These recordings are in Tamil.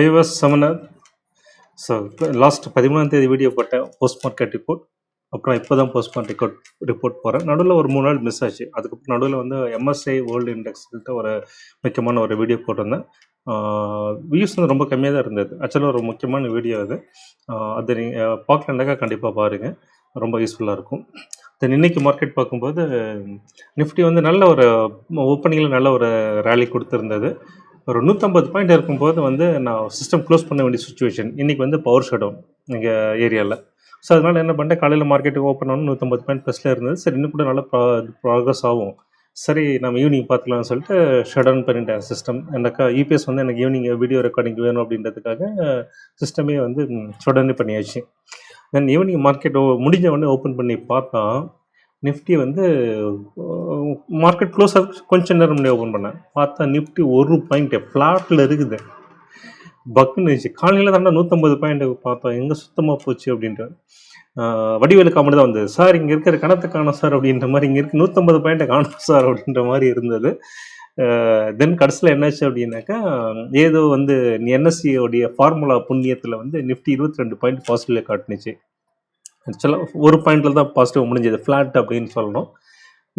ஐவாஸ் சமனாத் ஸோ லாஸ்ட் பதிமூணாம் தேதி வீடியோ போட்டேன் போஸ்ட் மார்க்கெட் ரிப்போர்ட் அப்புறம் இப்போ தான் போஸ்ட் மார்க்கெட் ரிப்போர்ட் ரிப்போர்ட் போகிறேன் நடுவில் ஒரு மூணு நாள் மிஸ் ஆச்சு. அதுக்கப்புறம் நடுவில் வந்து எம்எஸ்ஐ வேர்ல்டு இண்டெக்ஸ்கிட்ட ஒரு முக்கியமான ஒரு வீடியோ போட்டிருந்தேன். வியூஸ் வந்து ரொம்ப கம்மியாக தான் இருந்தது. ஆக்சுவலாக ஒரு முக்கியமான வீடியோ அது. அது நீங்கள் பார்க்கலண்டாக்கா கண்டிப்பாக பாருங்கள் ரொம்ப யூஸ்ஃபுல்லாக இருக்கும். தென் இன்னைக்கு மார்க்கெட் பார்க்கும்போது நிஃப்டி வந்து நல்ல ஒரு ஓப்பனிங்கில் நல்ல ஒரு ரேலி கொடுத்துருந்தது. ஒரு நூற்றம்பது பாயிண்ட் இருக்கும்போது வந்து நான் சிஸ்டம் க்ளோஸ் பண்ண வேண்டிய சுச்சுவேஷன் இன்றைக்கி வந்து பவர் ஷடவுன் எங்கள் ஏரியாவில் ஸோ அதனால் என்ன பண்ணிட்டேன்? காலையில் மார்க்கெட்டுக்கு ஓப்பன் ஆகணும் நூற்றம்பது பாயிண்ட் ப்ளஸில் இருந்தது. சரி இன்னும் கூட நல்லா ப்ராக்ரஸ் ஆகும். சரி நம்ம ஈவினிங் பார்த்துக்கலாம்னு சொல்லிட்டு ஷட் டவுன் பண்ணிட்டேன் சிஸ்டம் எனக்கா யூபிஎஸ் வந்து எனக்கு ஈவினிங் வீடியோ ரெக்கார்டிங் வேணும் அப்படின்றதுக்காக சிஸ்டமே வந்து ஷட் பண்ணியாச்சு. தென் ஈவினிங் மார்க்கெட் முடிஞ்ச உடனே ஓப்பன் பண்ணி பார்த்தா நிஃப்டி வந்து மார்க்கெட் க்ளோஸ் ஆக கொஞ்சம் நேரம் முன்னாடி ஓப்பன் பண்ணேன். பார்த்தா நிஃப்டி ஒரு பாயிண்ட் ஃப்ளாட்டில் இருக்குது. பக்குன்னு இருந்துச்சு காலையில் தாண்டா நூற்றம்பது பாயிண்ட் பார்த்தோம். எங்கே சுத்தமாக போச்சு அப்படின்ட்டு. வடிவேலு காமெடி தான் வந்தது. சார் இங்கே இருக்கிற கணத்தை காணும் சார் அப்படின்ற மாதிரி இங்கே இருக்குது நூற்றம்பது பாயிண்ட்டை காணும் சார் அப்படின்ற மாதிரி இருந்தது. தென் கடைசியில் என்னாச்சு அப்படின்னாக்கா ஏதோ வந்து என்எஸ்சியோடைய ஃபார்முலா புண்ணியத்தில் வந்து நிஃப்டி இருபத்தி ரெண்டு பாயிண்ட் பாசிட்டிவில் காட்டுனுச்சு. ஆக்சுவலாக ஒரு பாயிண்டில் தான் பாசிட்டிவ் முடிஞ்சது. ஃப்ளாட் அப்படின்னு சொல்லணும்.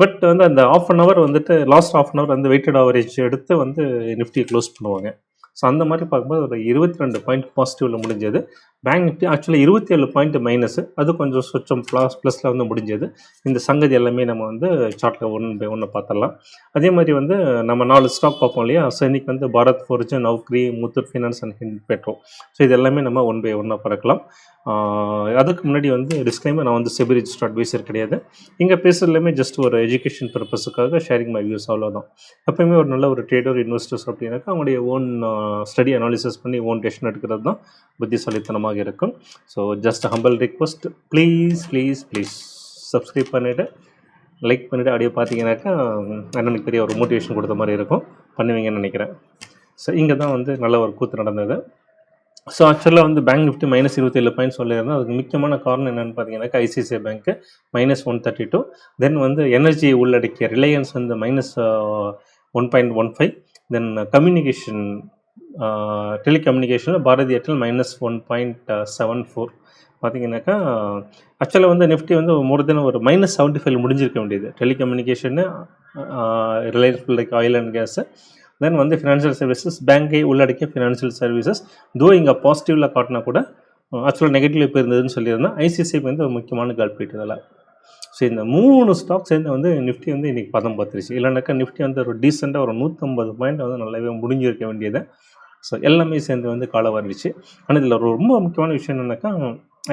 பட் வந்து அந்த ஆஃப் அன் ஹவர் வந்துட்டு லாஸ்ட் ஆஃப் அன் ஹவர் வந்து வெயிட்டட் ஆவரேஜ் எடுத்து வந்து நிஃப்டியை க்ளோஸ் பண்ணுவாங்க. ஸோ அந்த மாதிரி பார்க்கும்போது ஒரு இருபத்தி ரெண்டு பாயிண்ட் பாசிட்டிவில் முடிஞ்சது. பேங்க் நிஃப்டி ஆக்சுவலாக இருபத்தி ஏழு பாயிண்ட் மைனஸ் அது கொஞ்சம் சொச்சம் ப்ளஸ் ப்ளஸில் வந்து முடிஞ்சது. இந்த சங்கதி எல்லாமே நம்ம வந்து சார்ட்டில் ஒன் பை ஒன்று பார்த்துடலாம். அதே மாதிரி வந்து நம்ம நாலு ஸ்டாக் பார்ப்போம் இல்லையா? ஸோ வந்து Bharat Forge Naukri Muthoot finance and Hind Petro so இது எல்லாமே நம்ம ஒன் பை ஒன்னாக பார்க்கலாம் அதுக்கு முன்னாடி வந்து டிஸ்க்ளைமர் நான் வந்து செபி ரிஜிஸ்டர் அட்வைசர் கிடையாது. இங்கே பேசுகிறதுலையுமே ஜஸ்ட் ஒரு எஜுகேஷன் பர்பஸுக்காக ஷேரிங் மை வியூஸ் அவ்வளோதான் எப்பயுமே ஒரு நல்ல ஒரு ட்ரேடர் இன்வெஸ்டர்ஸ் அப்படின்னாக்கா அவங்களுடைய ஓன் ஸ்டடி அனாலிசிஸ் பண்ணி ஓன் டெசிஷன் எடுக்கிறது தான் புத்திசாலித்தனமாக இருக்கும். So just humble request please please please subscribe பண்ணிவிட்டு லைக் பண்ணிவிட்டு அப்படியே பார்த்தீங்கன்னாக்கா அண்ணனுக்கு பெரிய ஒரு மோட்டிவேஷன் கொடுத்த மாதிரி இருக்கும். பண்ணுவீங்கன்னு நினைக்கிறேன். ஸோ இங்கே தான் வந்து நல்ல ஒரு கூத்து நடந்தது. ஸோ ஆக்சுவலாக வந்து பேங்க் நிஃப்டி மைனஸ் இருபத்தேழு பாயிண்ட் சொல்லியிருந்தோம் அதுக்கு முக்கியமான காரணம் என்னென்னு பார்த்தீங்கன்னாக்கா ஐசிஐசிஐ பேங்க்கு minus one thirty two then வந்து எனர்ஜி உள்ளடக்கிய ரிலையன்ஸ் வந்து minus one point one five then communication டெலிகம்யூனிகேஷனில் Bharti Airtel minus one point seven four பார்த்தீங்கன்னாக்கா ஆக்சுவலாக வந்து நிஃப்டி வந்து மோர் தென் ஒரு மைனஸ் செவன்ட்டி ஃபைவ் முடிஞ்சிருக்க வேண்டியது. டெலிகம்யூனிகேஷனு Reliance like oil and gas then வந்து ஃபினான்ஷியல் சர்வீசஸ் பேங்கை உள்ளடக்கிய ஃபினான்ஷியல் சர்வீசஸ் தோ இங்கே பாசிட்டிவில் காட்டினா கூட ஆக்சுவலாக நெகட்டிவ் இப்போ இருந்ததுன்னு சொல்லியிருந்தேன் ஐசிஐசிஐ வந்து ஒரு முக்கியமான கால்பீட் இதெல்லாம் ஸோ இந்த மூணு ஸ்டாக் சேர்ந்து வந்து நிஃப்டி வந்து இன்றைக்கி பதம் பார்த்துருச்சு. இல்லைனாக்கா நிஃப்டி வந்து ஒரு டீசெண்டாக ஒரு நூற்றம்பது பாயிண்ட் வந்து நல்லாவே முடிஞ்சிருக்க வேண்டியது. ஸோ எல்லாமே சேர்ந்து வந்து காலை வந்துச்சு ஆனால் இதில் ஒரு ரொம்ப முக்கியமான விஷயம் என்னென்னாக்கா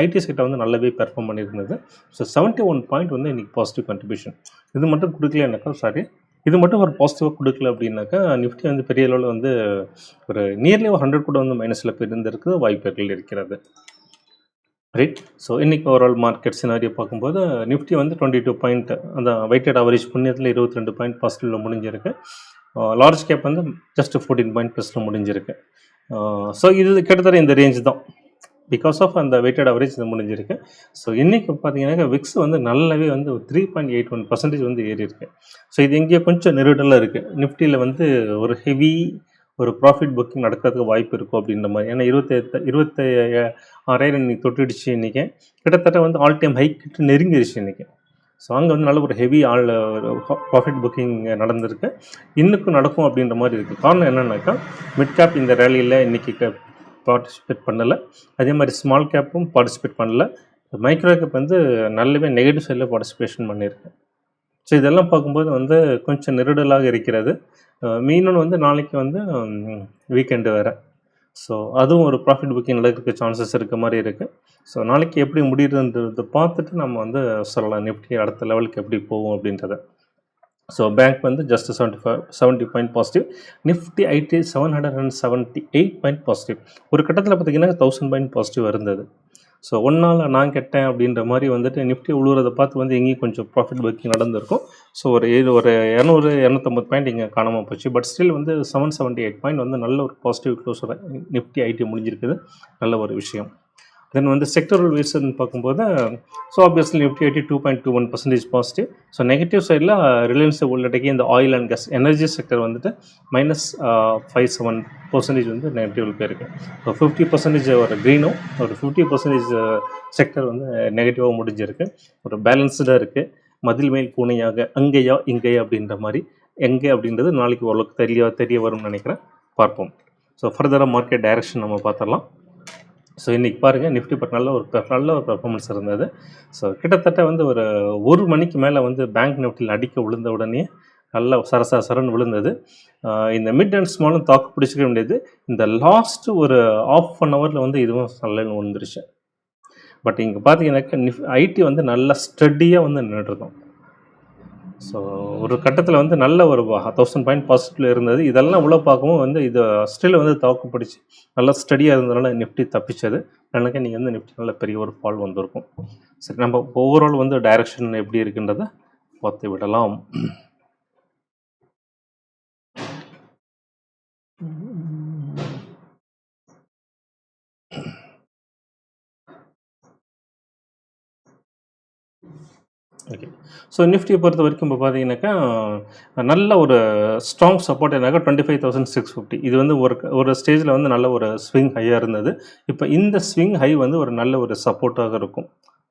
ஐடி செக்டர் வந்து நல்லாவே பெர்ஃபார்ம் பண்ணியிருந்தது. ஸோ செவன்ட்டி ஒன் பாயிண்ட் வந்து இன்றைக்கி பாசிட்டிவ் கண்ட்ரிபியூஷன் இது மட்டும் கொடுக்கலனாக்கா சாரி இது மட்டும் ஒரு பாசிட்டிவாக கொடுக்கல அப்படின்னாக்கா நிஃப்டி வந்து பெரிய அளவில் வந்து ஒரு நியர்லி ஒரு ஹண்ட்ரட் கூட வந்து மைனஸில் போயிருந்திருக்கு வாய்ப்புகள் இருக்கிறது. ரைட் ஸோ இன்றைக்கி ஓவரால் மார்க்கெட் சினாரியோ பார்க்கும்போது நிஃப்டி வந்து டுவெண்ட்டி டூ பாயிண்ட் அந்த வெயிட்டட் அவரேஜ் புண்ணியத்தில் இருபத்தி ரெண்டு பாயிண்ட் பாசிட்டிவில் முடிஞ்சிருக்கு. Uh, லார்ஜ் கேப் வந்து ஜஸ்ட் ஃபோர்டீன் பாயிண்ட் ப்ளஸில் முடிஞ்சிருக்கு. Uh, ஸோ இது கிட்டத்தட்ட இந்த ரேஞ்ச் தான். பிகாஸ் ஆஃப் அந்த வெயிட்டட் அவரேஜ் இது முடிஞ்சிருக்கு. ஸோ இன்றைக்கி பார்த்தீங்கன்னாக்கா விக்ஸ் வந்து நல்லாவே வந்து three point eight one percentage வந்து ஏறி இருக்கு ஸோ இது எங்கேயோ கொஞ்சம் நெருடலாக இருக்குது நிஃப்டியில் வந்து ஒரு ஹெவி ஒரு ப்ராஃபிட் புக்கிங் நடக்கிறதுக்கு வாய்ப்பு இருக்கும் அப்படின்ற மாதிரி. ஏன்னா இருபத்தி இருபத்தி ஆறாயிரம் இன்னைக்கு தொட்டுடுச்சு இன்றைக்கி கிட்டத்தட்ட வந்து ஆல் டைம் ஹை கிட்ட நெருங்கிடுச்சு இன்றைக்கி ஸோ அங்கே வந்து நல்ல ஒரு ஹெவி ஆள் ப்ராஃபிட் புக்கிங் நடந்திருக்கு. இன்னுக்கும் நடக்கும் அப்படின்ற மாதிரி இருக்குது காரணம் என்னென்னாக்கா மிட் கேப் இந்த ரேலியில் இன்றைக்கி பார்ட்டிசிபேட் பண்ணலை. அதே மாதிரி ஸ்மால் கேப்பும் பார்ட்டிசிபேட் பண்ணல. மைக்ரோ கேப் வந்து நல்லாவே நெகட்டிவ் சைடில் பார்ட்டிசிபேஷன் பண்ணியிருக்கு ஸோ இதெல்லாம் பார்க்கும்போது வந்து கொஞ்சம் நெருடலாக இருக்கிறது. மீனும் வந்து நாளைக்கு வந்து வீக்கெண்டு வேறு. ஸோ அதுவும் ஒரு ப்ராஃபிட் புக்கிங் நடக்கிறதுக்கு சான்சஸ் இருக்க மாதிரி இருக்குது ஸோ நாளைக்கு எப்படி முடியுதுன்றதை பார்த்துட்டு நம்ம வந்து சொல்லலாம். நிஃப்டி அடுத்த லெவலுக்கு எப்படி போகும் அப்படின்றத. ஸோ பேங்க் வந்து just seventy five seventy point positive Nifty IT seven hundred and seventy eight point positive ஒரு கட்டத்தில் பார்த்தீங்கன்னா தௌசண்ட் பாயிண்ட் பாசிட்டிவ் இருந்தது. ஸோ ஒன்றால் நான் கெட்டேன் அப்படின்ற மாதிரி வந்துட்டு நிஃப்டி உழுவுறதை பார்த்து வந்து எங்கேயும் கொஞ்சம் ப்ராஃபிட் புக்கிங் நடந்திருக்கும். ஸோ ஒரு ஏழு ஒரு இரநூறு இரநூத்தம்பது பாயிண்ட் இங்கே காணாமல் போச்சு. பட் ஸ்டில் வந்து செவன் செவன்ட்டி எயிட் பாயிண்ட் வந்து நல்ல ஒரு பாசிட்டிவ் க்ளோஸ் நிஃப்டி ஐடி முடிஞ்சிருக்குது. நல்ல ஒரு விஷயம். தென் வந்து செக்டரல் வைஸ்ன்னு பார்க்கும்போது so obviously Nifty eighty two point two one percentage positive so negative சைடில் ரிலையன்ஸ் உள்ளடக்கி இந்த oil and gas energy sector வந்துட்டு மைனஸ் ஃபைவ் செவன் பர்சன்டேஜ் வந்து நெகட்டிவ் போயிருக்கு. ஸோ ஃபிஃப்டி பர்சன்டேஜ் ஒரு க்ரீனும் ஒரு ஃபிஃப்டி பர்சன்டேஜ் செக்டர் வந்து நெகட்டிவாக முடிஞ்சிருக்கு. ஒரு பேலன்ஸ்டாக இருக்குது மதில் மேல் பூனையாக அங்கேயா இங்கேயா அப்படின்ற மாதிரி எங்கே அப்படின்றது நாளைக்கு ஓரளவுக்கு தெரிய தெரிய வரும்னு நினைக்கிறேன். பார்ப்போம். ஸோ ஃபர்தராக மார்க்கெட் டைரக்ஷன் நம்ம பார்த்துடலாம். ஸோ இன்றைக்கி பாருங்கள் நிஃப்டி பட் நல்ல ஒரு நல்ல ஒரு பெர்ஃபார்மன்ஸ் இருந்தது. ஸோ கிட்டத்தட்ட வந்து ஒரு ஒரு மணிக்கு மேலே வந்து பேங்க் நிஃப்டியில் அடிக்க விழுந்த உடனே நல்ல சரசர சரன்னு விழுந்தது இந்த மிட் அண்ட் ஸ்மாலும் தாக்கு பிடிச்சிக்க வேண்டியது. இந்த லாஸ்ட்டு ஒரு ஆஃப் அன் ஹவரில் வந்து இதுவும் நல்லன்னு விழுந்துருச்சு. பட் இங்கே பார்த்தீங்கன்னாக்கா நிஃப் ஐடி வந்து நல்லா ஸ்டடியாக வந்து நின்றுருந்தோம் ஸோ ஒரு கட்டத்தில் வந்து நல்ல ஒரு தௌசண்ட் பாயிண்ட் பாசிட்டிவ்ல இருந்தது. இதெல்லாம் உள்ள பார்க்கவும் வந்து இது ஸ்டில் வந்து தாக்கு பிடிச்சி நல்லா ஸ்டடியாக இருந்ததுனால நிஃப்டி தப்பிச்சது. எனக்கு நீங்கள் வந்து நிஃப்டி நல்ல பெரிய ஒரு ஃபால் வந்திருக்கும். சரி நம்ம ஓவரால் வந்து டைரக்ஷன் எப்படி இருக்குன்றதை பார்த்து விடலாம். ஓகே ஸோ நிஃப்டியை பொறுத்த வரைக்கும் இப்போ பார்த்தீங்கன்னாக்கா நல்ல ஒரு strong support என்னாக்கா twenty five thousand six fifty இது வந்து ஒரு ஒரு ஸ்டேஜில் வந்து நல்ல ஒரு ஸ்விங் ஹையாக இருந்தது. இப்போ இந்த ஸ்விங் ஹை வந்து ஒரு நல்ல ஒரு சப்போர்ட்டாக இருக்கும்.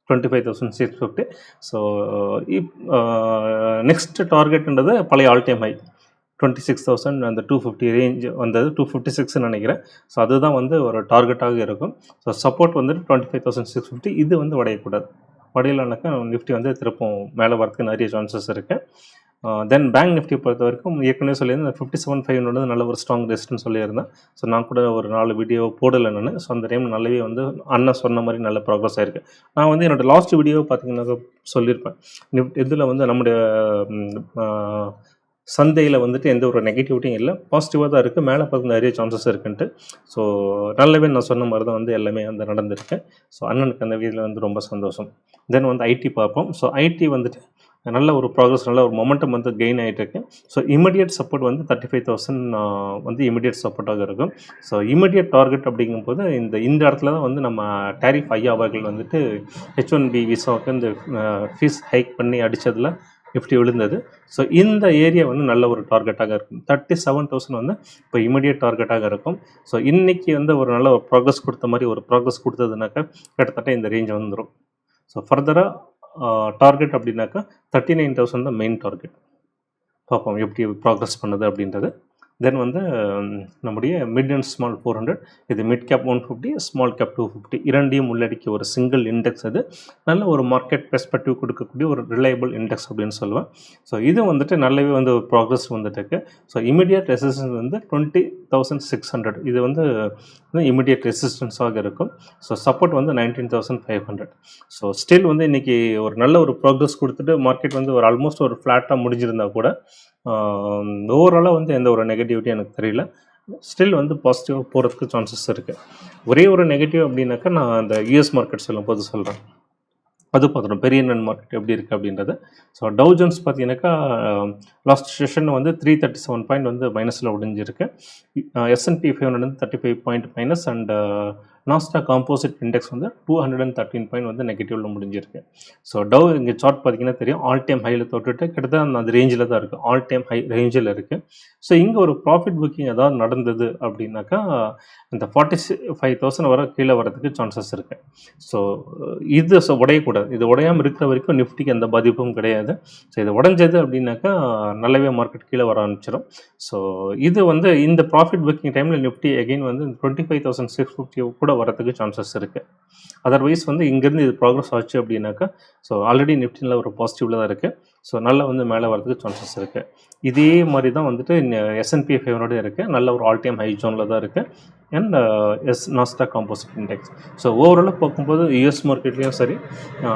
Twenty five thousand six fifty so if next டார்கெட்ன்றது பழைய all time high twenty six thousand அந்த டூ ஃபிஃப்டி ரேஞ்ச் வந்தது. டூ ஃபிஃப்டி சிக்ஸ்னு நினைக்கிறேன். ஸோ அதுதான் வந்து ஒரு டார்கெட்டாக இருக்கும். ஸோ சப்போர்ட் வந்துட்டு twenty five thousand six fifty இது வந்து உடையக்கூடாது. உடையலனாக்கா நிஃப்டி வந்து திருப்பும் மேலே வரதுக்கு நிறைய சான்சஸ் இருக்குது தென் பேங்க் நிஃப்டி பொறுத்த வரைக்கும் ஏற்கனவே சொல்லியிருந்தேன் ஃபிஃப்டி செவன் ஃபைவ் வந்து நல்ல ஒரு ஸ்ட்ராங் ரெஸ்ட்னு சொல்லியிருந்தேன். ஸோ நான் கூட ஒரு நாலு வீடியோ போடலை நான். ஸோ அந்த டைம் நல்லாவே வந்து அண்ணன் சொன்ன மாதிரி நல்ல ப்ராக்ரஸ் ஆயிருக்கு. நான் வந்து என்னோடய லாஸ்ட் வீடியோ பார்த்தீங்கன்னாக்கா சொல்லியிருப்பேன். நிஃப்ட் இதில் வந்து நம்முடைய சந்தையில் வந்துட்டு எந்த ஒரு நெகட்டிவிட்டியும் இல்லை. பாசிட்டிவாக தான் இருக்குது மேலே பார்த்து நிறைய சான்சஸ் இருக்குன்ட்டு. ஸோ நல்லாவே நான் சொன்ன மாதிரி தான் வந்து எல்லாமே வந்து நடந்திருக்கு. ஸோ அண்ணனுக்கு அந்த வீதியில் வந்து ரொம்ப சந்தோஷம். தென் வந்து ஐடி பார்ப்போம். ஸோ ஐடி வந்துட்டு நல்ல ஒரு ப்ராக்ரஸ் நல்ல ஒரு மொமெண்டம் வந்து கெயின் ஆகிட்டு இருக்கு ஸோ இமிடியட் சப்போர்ட் வந்து தேர்ட்டி ஃபைவ் தௌசண்ட் வந்து இமிடியட் சப்போர்ட்டாக இருக்கும். ஸோ இமிடியட் டார்கெட் அப்படிங்கும்போது இந்த இந்த இடத்துல தான் வந்து நம்ம டேரிஃப் ஐயா அவர்கள் வந்துட்டு ஹெச் ஒன் பி விசாவுக்கு இந்த ஃபீஸ் ஹைக் பண்ணி அடித்ததில் நிஃப்டி விழுந்தது. ஸோ இந்த ஏரியா வந்து நல்ல ஒரு டார்கெட்டாக இருக்கும். தேர்ட்டி செவன் தௌசண்ட் வந்து இப்போ இமீடியட் டார்கெட்டாக இருக்கும். ஸோ இன்றைக்கி வந்து ஒரு நல்ல ஒரு ப்ராக்ரஸ் கொடுத்த மாதிரி ஒரு ப்ராக்ரஸ் கொடுத்ததுனாக்கா கிட்டத்தட்ட இந்த ரேஞ்ச் வந்துடும் ஸோ ஃபர்தராக டார்கெட் அப்படின்னாக்கா தேர்ட்டி நைன் தௌசண்ட் தான் மெயின் டார்கெட் பார்ப்போம் எப்படி ப்ராக்ரஸ் பண்ணுது அப்படின்றது. தென் வந்து நம்முடைய mid and small four hundred இது mid cap one fifty small cap two fifty இரண்டையும் உள்ளடக்கிய ஒரு சிங்கிள் இண்டெக்ஸ் அது. நல்ல ஒரு மார்க்கெட் பெர்ஸ்பெக்டிவ் கொடுக்கக்கூடிய ஒரு ரிலையபிள் இண்டெக்ஸ் அப்படின்னு சொல்லுவேன். ஸோ இது வந்துட்டு நல்லாவே வந்து ஒரு ப்ராக்ரஸ் வந்துட்டு இருக்கு. ஸோ இமிடியட் ரெசிஸ்டன்ஸ் வந்து டுவெண்ட்டி தௌசண்ட் சிக்ஸ் ஹண்ட்ரட் இது வந்து இமிடியட் ரெசிஸ்டன்ஸாக இருக்கும். ஸோ சப்போர்ட் வந்து nineteen thousand five hundred so still வந்து இன்றைக்கி ஒரு நல்ல ஒரு ப்ராக்ரஸ் கொடுத்துட்டு மார்க்கெட் வந்து ஒரு ஆல்மோஸ்ட் ஒரு ஃப்ளாட்டாக முடிஞ்சிருந்தா கூட ஓவராலாக வந்து எந்த ஒரு நெகட்டிவிட்டி எனக்கு தெரியல. ஸ்டில் வந்து பாசிட்டிவாக போகிறதுக்கு சான்சஸ் இருக்குது ஒரே ஒரு நெகட்டிவ் அப்படின்னாக்கா நான் அந்த யூஎஸ் மார்க்கெட் சொல்லும் போது சொல்கிறேன் அது பார்த்துடும் பெரிய நன் மார்க்கெட் எப்படி இருக்குது அப்படின்றது. ஸோ டவு ஜோன்ஸ் பார்த்தீங்கன்னாக்கா லாஸ்ட் செஷன் வந்து த்ரீ தேர்ட்டி செவன் பாயிண்ட் வந்து மைனஸில் உடைஞ்சிருக்கு S and P five hundred வந்து thirty five point minus and Nasdaq composite index வந்து two hundred and thirteen point வந்து நெகட்டிவ்ல முடிஞ்சிருக்கு. ஸோ டவ் இங்கே சார்ட் பார்த்தீங்கன்னா தெரியும். ஆல் டைம் ஹையில் தொட்டுட்டு கிட்டத்தட்ட அந்த- ரேஞ்சில் தான் இருக்குது ஆல் டைம் ஹை ரேஞ்சில் இருக்குது ஸோ இங்கே ஒரு ப்ராஃபிட் புக்கிங் ஏதாவது நடந்தது அப்படின்னாக்கா இந்த ஃபார்ட்டி ஃபைவ் தௌசண்ட் வர கீழே வரதுக்கு சான்சஸ் இருக்குது ஸோ இது ஸோ உடையக்கூடாது. இது உடையாமல் இருக்கிற வரைக்கும் நிஃப்டிக்கு எந்த பாதிப்பும் கிடையாது. ஸோ இது உடஞ்சது அப்படின்னாக்கா நல்லாவே மார்க்கெட் கீழே வர ஆரம்பிச்சிடும் ஸோ இது வந்து இந்த ப்ராஃபிட் புக்கிங் டைமில் நிஃப்டி அகைன் வந்து twenty five thousand six fifty கூட வரதுக்கு சான்சஸ் இருக்குது அதர்வைஸ் வந்து இங்கேருந்து இது ப்ராக்ரஸ் ஆச்சு அப்படின்னாக்கா ஸோ ஆல்ரெடி நிஃப்டினில் ஒரு பாசிட்டிவில் தான் இருக்குது ஸோ நல்லா வந்து மேலே வரதுக்கு சான்சஸ் இருக்குது இதே மாதிரி தான் வந்துட்டு எஸ்என்பி ஃபேவரோட இருக்குது நல்ல ஒரு ஆல் டைம் ஹை ஜோனில் தான் இருக்குது and S Nasdaq composite index so ஓவராலாக பார்க்கும்போது யூஎஸ் மார்க்கெட்லேயும் சரி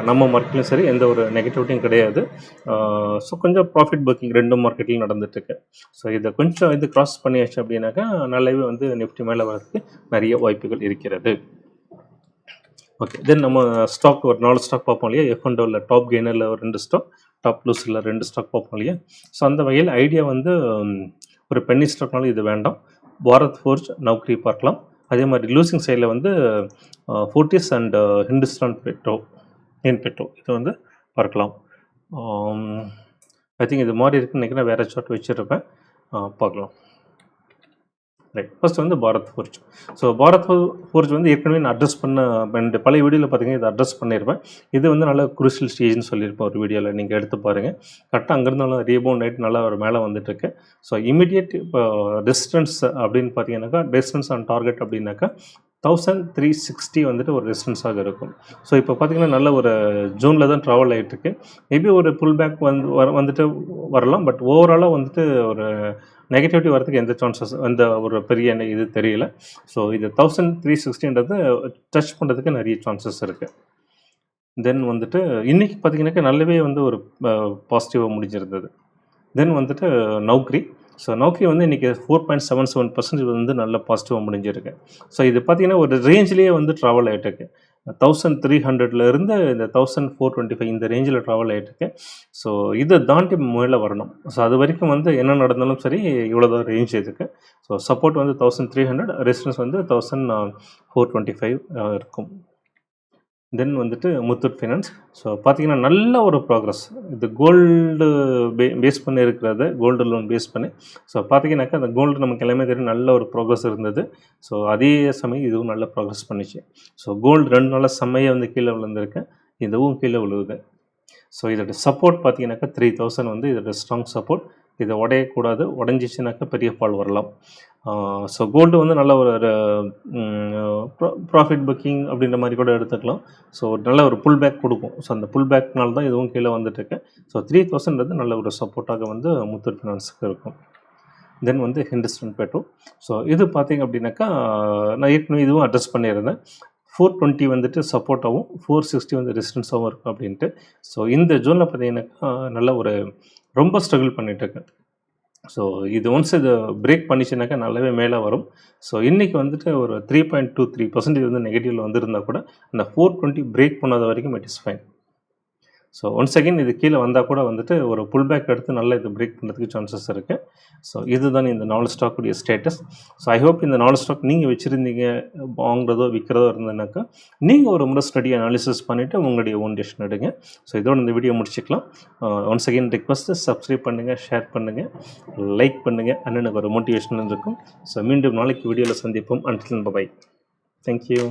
நம்ம மார்க்கெட்லையும் சரி எந்த ஒரு நெகட்டிவிட்டியும் கிடையாது. ஸோ கொஞ்சம் ப்ராஃபிட் புக்கிங் ரெண்டு மார்க்கெட்லையும் நடந்துட்டுருக்கு. ஸோ இதை கொஞ்சம் இது கிராஸ் பண்ணியாச்சு அப்படின்னாக்கா நல்லாவே வந்து நிஃப்டி மேலே வரதுக்கு நிறைய வாய்ப்புகள் இருக்கிறது. ஓகே தென் நம்ம ஸ்டாக் ஒரு நாலு ஸ்டாக் பார்ப்போம் இல்லையா? எஃப் அண்ட் டாப் கெய்னரில் ஒரு ரெண்டு ஸ்டாக் டாப் லூஸில் ரெண்டு ஸ்டாக் பார்ப்போம் இல்லையா? ஸோ அந்த வகையில் ஐடியா வந்து ஒரு பென்னி ஸ்டாக்னாலும் இது வேண்டாம். பாரத் ஃபோர்ஜ் நௌக்ரி பார்க்கலாம். அதே மாதிரி லூசிங் சைடில் வந்து Fortis and Hindustan Petro in Petro இது வந்து பார்க்கலாம். ஐ திங்க் இது மாதிரி இருக்குன்னு நினைக்கிறேன் வேறு சார்ட் வச்சுருப்பேன். பார்க்கலாம். ரைட் ஃபர்ஸ்ட் வந்து Bharat Forge so Bharat Forge வந்து ஏற்கனவே நான் அட்ரஸ் பண்ண ரெண்டு பழைய வீடியோவில் பார்த்தீங்கன்னா இதை அட்ரஸ் பண்ணியிருப்பேன் இது வந்து நல்ல குருசியல் ஸ்டேஜ்னு சொல்லியிருப்பேன் ஒரு வீடியோவில் நீங்கள் எடுத்து பாருங்கள் கரெக்டாக அங்கேருந்து நல்லா ரீபவுண்ட் ஆகிட்டு நல்லா ஒரு மேலே வந்துட்டுருக்கு. ஸோ இமீடியட் இப்போ டிஸ்டன்ஸ் அப்படின்னு பார்த்தீங்கன்னாக்கா டிஸ்டன்ஸ் ஆன் டார்கெட் அப்படின்னாக்கா தௌசண்ட் த்ரீ சிக்ஸ்டி வந்துட்டு ஒரு ரெசிஸ்டன்ஸாக இருக்கும். ஸோ இப்போ பார்த்தீங்கன்னா நல்ல ஒரு ஜூனில் தான் ட்ராவல் ஆகிட்டுருக்கு மேபி ஒரு புல் பேக் வந்து வர வந்துட்டு வரலாம். பட் ஓவராலாக வந்துட்டு ஒரு நெகட்டிவிட்டி வரதுக்கு எந்த சான்சஸ் எந்த ஒரு பெரிய இது தெரியல. ஸோ இது தௌசண்ட் த்ரீ சிக்ஸ்டின்றது டச் பண்ணுறதுக்கு நிறைய சான்சஸ் இருக்குது தென் வந்துட்டு இன்றைக்கி பார்த்தீங்கன்னாக்கா நல்லாவே வந்து ஒரு பாசிட்டிவாக முடிஞ்சிருந்தது. தென் வந்துட்டு நௌக்ரி. ஸோ நோக்கி வந்து இன்றைக்கி four point seven seven percentage வந்து நல்ல பாசிட்டிவாக முடிஞ்சிருக்கு. ஸோ இது பார்த்தீங்கன்னா ஒரு ரேஞ்சிலேயே வந்து ட்ராவல் ஆகிட்டுருக்கு தௌசண்ட் த்ரீ ஹண்ட்ரட்லேருந்து இந்த தௌசண்ட் ஃபோர் டுவெண்ட்டி ஃபைவ் இந்த ரேஞ்சில் ட்ராவல் ஆகிட்டுருக்கு ஸோ இதை தாண்டி மேலே வரணும். ஸோ அது வரைக்கும் வந்து என்ன நடந்தாலும் சரி இவ்வளோ தான் ரேஞ்ச் இருக்குது ஸோ சப்போர்ட் வந்து தௌசண்ட் த்ரீ ஹண்ட்ரட் ரெசிஸ்டன்ஸ் வந்து தௌசண்ட் ஃபோர் டுவெண்ட்டி ஃபைவ் இருக்கும். தென் வந்துட்டு முத்தூட் ஃபைனான்ஸ் ஸோ பார்த்தீங்கன்னா நல்ல ஒரு ப்ராக்ரஸ் இது கோல்டு பே பேஸ் பண்ணி இருக்கிறது கோல்டு லோன் பேஸ் பண்ணி. ஸோ பார்த்தீங்கன்னாக்கா அந்த கோல்டு நமக்கு எல்லாமே தெரியும் நல்ல ஒரு ப்ராக்ரஸ் இருந்தது. ஸோ அதே சமயம் இதுவும் நல்ல ப்ராக்ரஸ் பண்ணிச்சு. ஸோ கோல்டு ரெண்டு நாளாக செம்மையாக வந்து கீழே விழுந்திருக்கேன் இதுவும் கீழே விழுவுது. ஸோ இதோட சப்போர்ட் பார்த்தீங்கன்னாக்கா த்ரீ தௌசண்ட் வந்து இதோட ஸ்ட்ராங் சப்போர்ட் இதை உடையக்கூடாது உடஞ்சிச்சுனாக்கா பெரிய ஃபால் வரலாம். ஸோ கோல்டு வந்து நல்ல ஒரு ப்ராஃபிட் புக்கிங் அப்படின்ற மாதிரி கூட எடுத்துக்கலாம். ஸோ நல்ல ஒரு புல் பேக் கொடுக்கும். ஸோ அந்த புல் பேக்னால தான் இதுவும் கீழே வந்துட்டுருக்கு. ஸோ த்ரீ தௌசண்ட்றது நல்ல ஒரு சப்போர்ட்டாக வந்து முத்தூட் ஃபினான்ஸுக்கு இருக்கும். தென் வந்து ஹிந்துஸ்டன் பெட்ரோல் ஸோ இது பார்த்திங்க அப்படின்னாக்கா நான் ஏற்கனவே இதுவும் அட்ரஸ் பண்ணியிருந்தேன். ஃபோர் டுவெண்ட்டி வந்துட்டு சப்போர்ட்டாகவும் ஃபோர் சிக்ஸ்டி வந்து ரெசிஸ்டன்ஸாகவும் இருக்கும் அப்படின்ட்டு. ஸோ இந்த ஜோனில் பார்த்தீங்கன்னாக்கா நல்ல ஒரு ரொம்ப ஸ்ட்ரகிள் பண்ணிகிட்ருக்கேன் ஸோ இது ஒன்ஸ் இது பிரேக் பண்ணிச்சுனாக்கா நல்லாவே மேலே வரும். ஸோ இன்றைக்கி வந்துட்டு ஒரு three point two three percentage வந்து நெகட்டிவில் வந்திருந்தால் கூட அந்த ஃபோர் டுவெண்ட்டி பிரேக் பண்ணாத வரைக்கும் it is fine so once again இது கீழே வந்தால் கூட வந்துட்டு ஒரு புல் பேக் எடுத்து நல்லா இது பிரேக் பண்ணுறதுக்கு சான்சஸ் இருக்குது ஸோ இதுதான் இந்த நாலு ஸ்டாக்குடைய ஸ்டேட்டஸ் ஸோ ஐ ஹோப் இந்த நாலு ஸ்டாக் நீங்கள் வச்சுருந்தீங்க வாங்குறதோ விற்கிறதோ இருந்ததுனாக்கா நீங்கள் ஒரு முறை ஸ்டடி அனாலிசிஸ் பண்ணிவிட்டு உங்களுடைய ஓன் டெசிஷன் எடுங்க. ஸோ இதோட இந்த வீடியோ முடிச்சுக்கலாம். Uh, once second request subscribe பண்ணுங்கள் ஷேர் பண்ணுங்கள் லைக் பண்ணுங்கள் அண்ணனுக்கு ஒரு மோட்டிவேஷன் இருக்கும். ஸோ மீண்டும் நாளைக்கு வீடியோவில் சந்திப்போம். Until by thank you